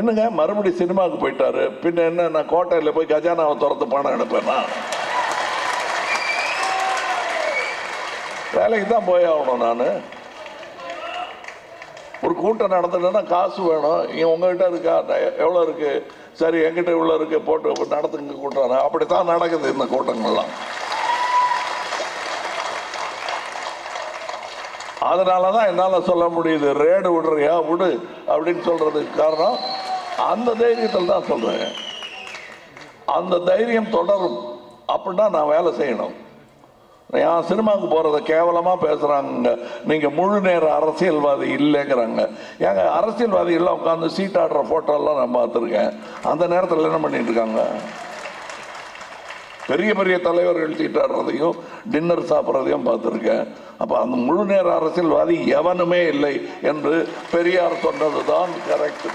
என்னங்க? மறுபடியும் சினிமாவுக்கு போயிட்டாரு. பின்ன என்ன? நான் கோட்டையில் போய் கஜானாவை திறந்து பணம் எடுப்பேனா? வேலைக்கு தான் போய் ஆகணும் நான். ஒரு கூட்டம் நடத்துனா காசு வேணும். இங்கே உங்ககிட்ட இருக்கா? எவ்வளோ இருக்குது சரி என்கிட்ட இவ்வளோ இருக்குது போட்டு நடத்துங்க கூட்டம். அப்படித்தான் நடக்குது இந்த கூட்டங்கள்லாம். அதனால தான் என்னால் சொல்ல முடியுது. ரேடு விடுறியா? விடு. அப்படின்னு சொல்கிறதுக்கு காரணம் அந்த தைரியத்தில் தான் சொல்கிறேன் அந்த தைரியம் தொடரும். அப்படின்னா நான் வேலை செய்யணும். ஏன் சினிமாவுக்கு போகிறத கேவலமாக பேசுகிறாங்க நீங்கள் முழு நேர அரசியல்வாதி இல்லைங்கிறாங்க. ஏங்க அரசியல்வாதிகள்லாம் உட்காந்து சீட் ஆடுற ஃபோட்டோலாம் நான் பார்த்துருக்கேன். அந்த நேரத்தில் என்ன பண்ணிட்டு இருக்காங்க? பெரிய பெரிய தலைவர்கள் சீட்டாடுறதையும் டின்னர் சாப்பிட்றதையும் பார்த்துருக்கேன். அப்போ அந்த முழு நேர அரசியல்வாதி எவனுமே இல்லை என்று பெரியார் சொன்னது தான் கரெக்ட்